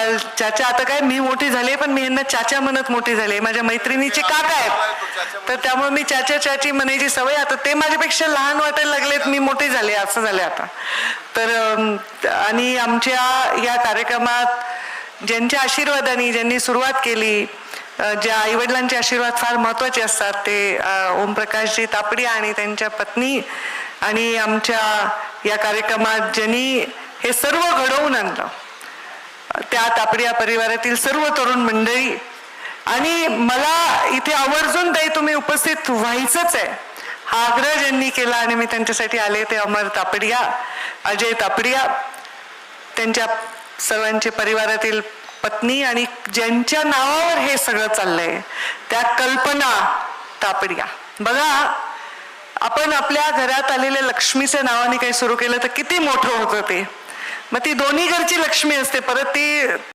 गोपाल चाचा आता काय मी मोठी झाली पण मी यांना चाचा म्हणत मोठी झाली माझ्या मैत्रिणीचे काका आहेत. तर त्यामुळे मी चाचा चाची म्हणायची सवय आता ते माझ्यापेक्षा लहान वाटायला लागलेत मी मोठी झाले असं झाले आता. तर आणि आमच्या या कार्यक्रमात ज्यांच्या आशीर्वादाने ज्यांनी सुरुवात केली ज्या आईवडिलांचे आशीर्वाद फार महत्त्वाचे असतात ते ओमप्रकाशजी तापडिया आणि त्यांच्या पत्नी आणि आमच्या या कार्यक्रमात ज्यांनी हे सर्व घडवून आणलं. त्या तापडिया परिवारातील सर्व तरुण मंडळी. आणि मला इथे आवर्जून ताई तुम्ही उपस्थित व्हायचंच आहे. हा आग्रह ज्यांनी केला आणि मी त्यांच्यासाठी आले ते अमर तापडिया अजय तापडिया त्यांच्या सर्वांचे परिवारातील पत्नी आणि ज्यांच्या नावावर हे सगळं चाललंय त्या कल्पना तापडिया. बघा आपण आपल्या घरात आलेल्या लक्ष्मीच्या नावाने काही सुरू केलं तर किती मोठं होतं ते. मग ती दोन्ही घरची लक्ष्मी असते. परत ती